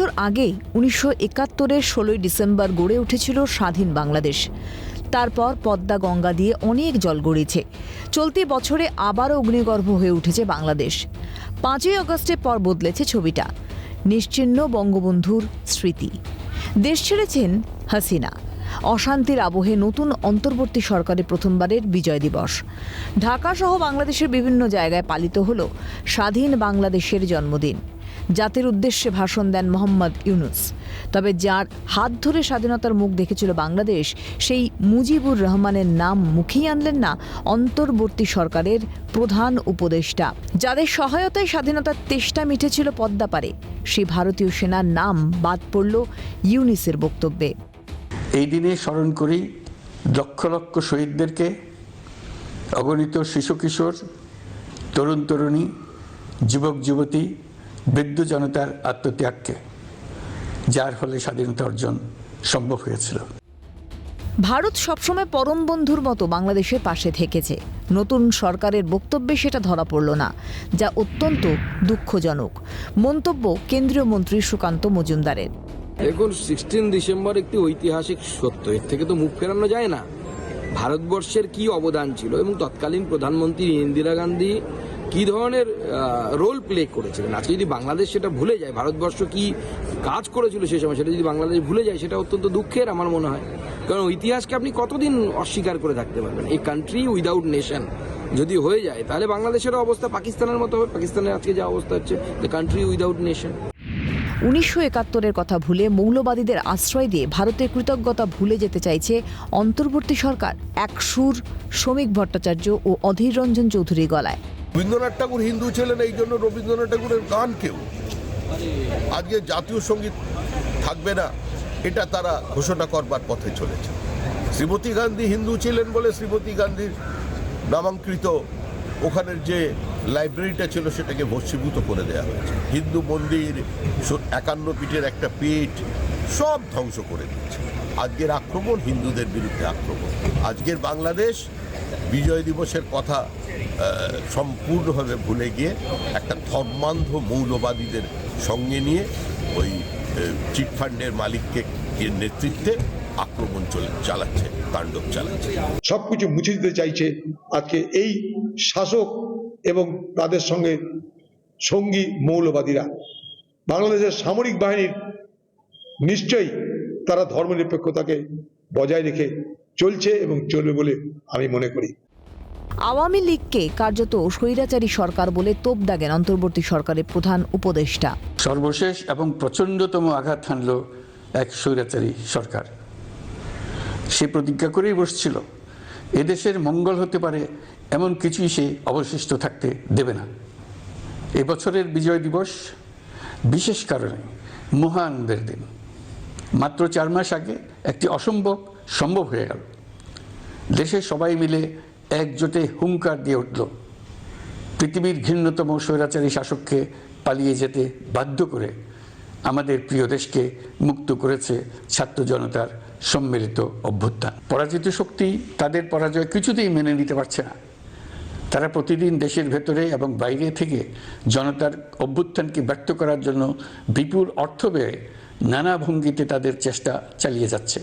বছর আগে উনিশশো একাত্তরের ষোলোই ডিসেম্বর গড়ে উঠেছিল স্বাধীন বাংলাদেশ। তারপর পদ্মা গঙ্গা দিয়ে অনেক জল গড়িয়েছে চলতি বছরে আবারও অগ্নিগর্ভ হয়ে উঠেছে বাংলাদেশ। পাঁচই আগস্টের পর বদলেছে ছবিটা। নিশ্চিহ্ন বঙ্গবন্ধুর স্মৃতি। দেশ ছেড়েছেন হাসিনা। অশান্তির আবহে নতুন অন্তর্বর্তী সরকারের প্রথমবারের বিজয় দিবস। ঢাকা সহ বাংলাদেশের বিভিন্ন জায়গায় পালিত হল স্বাধীন বাংলাদেশের জন্মদিন। জাতির উদ্দেশ্যে ভাষণ দেন মোহাম্মদ ইউনুস। তবে যার হাত ধরে স্বাধীনতার মুখ দেখেছিল বাংলাদেশ, সেই মুজিবুর রহমানের নাম মুখেই আনলেন না অন্তর্বর্তী সরকারের প্রধান উপদেষ্টা। যাদের সহায়তায় স্বাধীনতার তেষ্টা মিটেছিল পদ্মাপারে সেই ভারতীয় সেনার নাম বাদ পড়ল ইউনিসের বক্তব্যে। এই দিনে স্মরণ করি লক্ষ লক্ষ শহীদদেরকে, অগণিত শিশু কিশোর, তরুণ তরুণী, যুবক যুবতী বৃদ্ধ জনতার আত্মত্যাগকে যার ফলে স্বাধীনতা অর্জন সম্ভব হয়েছিল। ভারত সবসময় পরম বন্ধুর মতো বাংলাদেশের পাশে থেকেছে। নতুন সরকারের বক্তব্যে সেটা ধরা পড়ল না যা অত্যন্ত দুঃখজনক। মন্তব্য কেন্দ্রীয় মন্ত্রী সুকান্ত মজুমদারের। দেখুন সিক্সটিন ডিসেম্বর একটি ঐতিহাসিক সত্য এর থেকে তো মুখ ফেরানো যায় না। ভারতবর্ষের কি অবদান ছিল এবং তৎকালীন প্রধানমন্ত্রী ইন্দিরা গান্ধী কি ধরনের রোল প্লে করেছিলেন? আজকে যদি বাংলাদেশ সেটা ভুলে যায়, ভারতবর্ষ কি কাজ করেছিল সে সময়, সেটা যদি বাংলাদেশ ভুলে যায়, সেটা অত্যন্ত দুঃখের আমার মনে হয়। কারণ ইতিহাসকে আপনি কতদিন অস্বীকার করে থাকতে পারবেন? এই কান্ট্রি উইদাউট নেশন যদি হয়ে যায়, তাহলে বাংলাদেশের অবস্থা পাকিস্তানের মতো হবে। পাকিস্তানের আজকে যা অবস্থা হচ্ছে দ্য কান্ট্রি উইদাউট নেশন উনিশশো একাত্তরের কথা ভুলে মৌলবাদীদের আশ্রয় দিয়ে ভারতের কৃতজ্ঞতা ভুলে যেতে চাইছে অন্তর্বর্তী সরকার, এক সুর, শ্রমিক ভট্টাচার্য ও অধীর রঞ্জন চৌধুরীর গলায়। রবীন্দ্রনাথ ঠাকুর হিন্দু ছিলেন, এই জন্য রবীন্দ্রনাথ ঠাকুরের গান কেউ? আজকে জাতীয় সংগীত থাকবে না, এটা তারা ঘোষণা করবার পথে চলেছে। শ্রীমতী গান্ধী হিন্দু ছিলেন বলে শ্রীমতী গান্ধীর নামাঙ্কৃত ওখানের যে লাইব্রেরিটা ছিল, সেটাকে ভস্মীভূত করে দেওয়া হয়েছে। হিন্দু মন্দির একান্ন পীঠের একটা পীঠ সব ধ্বংস করে দিচ্ছে। আজকের আক্রমণ হিন্দুদের বিরুদ্ধে আক্রমণ। আজকের বাংলাদেশ বিজয় দিবসের কথা সম্পূর্ণভাবে ভুলে গিয়ে একটা ধর্মান্ধ মৌলবাদীদের সঙ্গে নিয়ে ওই চিটফান্ডের মালিককে নেতৃত্বে আক্রমণ চলে, চালাচ্ছে, তাণ্ডব চালাচ্ছে। সবকিছু মুছে দিতে চাইছে আজকে এই শাসক এবং তাদের সঙ্গে সঙ্গী মৌলবাদীরা। বাংলাদেশের সামরিক বাহিনীর নিশ্চয়ই তারা ধর্মনিরপেক্ষতাকে বজায় রেখে চলছে এবং চলবে বলে আমি মনে করি। আওয়ামী লীগকে কার্যত স্বৈরাচারী সরকার বলে তোপ দাগেন অন্তর্বর্তী সরকারের প্রধান উপদেষ্টা। সর্বশেষ এবং প্রচণ্ডতম আঘাত হানল এক স্বৈরাচারী সরকার। সে প্রতিজ্ঞা করেই বসছিল এদেশের মঙ্গল হতে পারে এমন কিছুই সে অবশিষ্ট থাকতে দেবে না। এবছরের বিজয় দিবস বিশেষ কারণে মহানন্দের দিন। মাত্র চার মাস আগে একটি অসম্ভব সম্ভব হয়ে গেল। দেশের সবাই মিলে একজোটে হুঙ্কার দিয়ে উঠল। পৃথিবীর ঘৃণ্যতম স্বৈরাচারী শাসককে পালিয়ে যেতে বাধ্য করে আমাদের প্রিয় দেশকে মুক্ত করেছে ছাত্র জনতার সম্মিলিত অভ্যুত্থান। পরাজিত শক্তি তাদের পরাজয় কিছুতেই মেনে নিতে পারছে না। তারা প্রতিদিন দেশের ভেতরে এবং বাইরে থেকে জনতার অভ্যুত্থানকে ব্যক্ত করার জন্য বিপুল অর্থ ব্যয়ে নানা ভঙ্গিতে তাদের চেষ্টা চালিয়ে যাচ্ছে।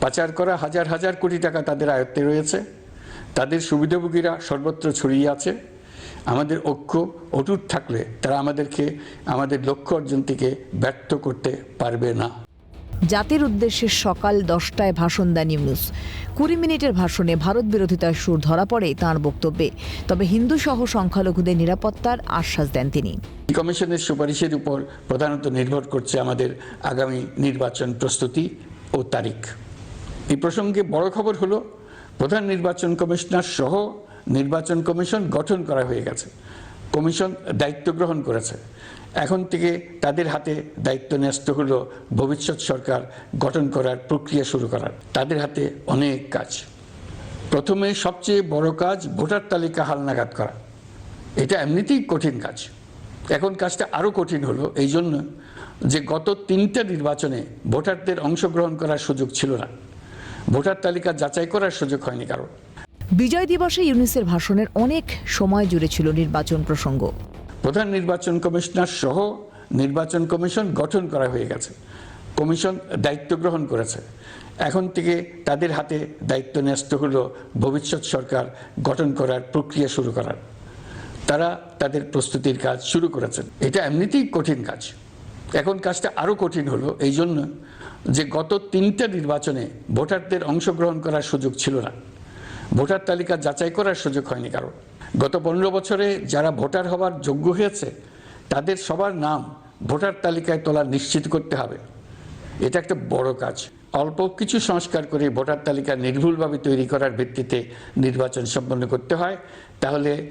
পাচার করা হাজার হাজার কোটি টাকা তাদের আয়ত্তে রয়েছে। তাদের সুবিধাভোগীরা সর্বত্র ছড়িয়ে আছে। আমাদের ঐক্য অটুট থাকলে তারা আমাদেরকে, আমাদের লক্ষ্য অর্জন থেকে ব্যর্থ করতে পারবে না। জাতির উদ্দেশ্যে সকাল দশটায় ভাষণ দেন ইউনুস কুড়ি মিনিটের ভাষণে ভারত বিরোধিতার সুর ধরা পড়ে তাঁর বক্তব্যে। তবে হিন্দু সহ সংখ্যালঘুদের নিরাপত্তার আশ্বাস দেন তিনি। কমিশনের সুপারিশের উপর প্রধানত নির্ভর করছে আমাদের আগামী নির্বাচন প্রস্তুতি ও তারিখ। এই প্রসঙ্গে বড় খবর হলো, প্রধান নির্বাচন কমিশনার সহ নির্বাচন কমিশন গঠন করা হয়ে গেছে। কমিশন দায়িত্ব গ্রহণ করেছে। এখন থেকে তাদের হাতে দায়িত্ব ন্যস্ত হলো ভবিষ্যৎ সরকার গঠন করার প্রক্রিয়া শুরু করার। তাদের হাতে অনেক কাজ। প্রথমে সবচেয়ে বড় কাজ ভোটার তালিকা হালনাগাদ করা। এটা এমনিতেই কঠিন কাজ। এখন কাজটা আরও কঠিন হলো এই জন্য যে গত তিনটা নির্বাচনে ভোটারদের অংশগ্রহণ করার সুযোগ ছিল না। ভোটার তালিকা যাচাই করার সুযোগ হয়নি কারণ বিজয় দিবসে ইউনুসের ভাষণের অনেক সময় জুড়ে ছিল নির্বাচন প্রসঙ্গ। প্রধান নির্বাচন কমিশনার সহ নির্বাচন কমিশন গঠন করা হয়ে গেছে। কমিশন দায়িত্ব গ্রহণ করেছে। এখন থেকে তাদের হাতে দায়িত্ব ন্যস্ত হলো ভবিষ্যৎ সরকার গঠন করার প্রক্রিয়া শুরু করার। তারা তাদের প্রস্তুতির কাজ শুরু করেছেন। এটা এমনিতেই কঠিন কাজ। এখন কাজটা আরও কঠিন হলো এই জন্য যে গত তিনটা নির্বাচনে ভোটারদের অংশগ্রহণ করার সুযোগ ছিল না। ভোটার তালিকা যাচাই করার সুযোগ হয়নি কারও। গত পনেরো বছরে যারা ভোটার হওয়ার যোগ্য হয়েছে, তাদের সবার নাম ভোটার তালিকায় তোলা নিশ্চিত করতে হবে। এটা একটা বড় কাজ। অল্প কিছু সংস্কার করে ভোটার তালিকা নির্ভুলভাবে তৈরি করার ভিত্তিতে নির্বাচন সম্পন্ন করতে হয়। তাহলে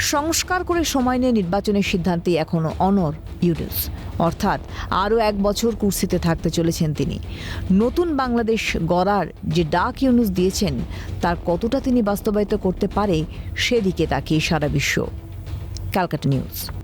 সংস্কার করে সময় নিয়ে নির্বাচনের সিদ্ধান্তে এখনও অনর ইউনুস। অর্থাৎ আরও এক বছর কুর্সিতে থাকতে চলেছেন তিনি। নতুন বাংলাদেশ গড়ার যে ডাক ইউনুস দিয়েছেন, তার কতটা তিনি বাস্তবায়িত করতে পারে, সেদিকে তাকিয়ে সারা বিশ্ব। ক্যালকাটা নিউজ।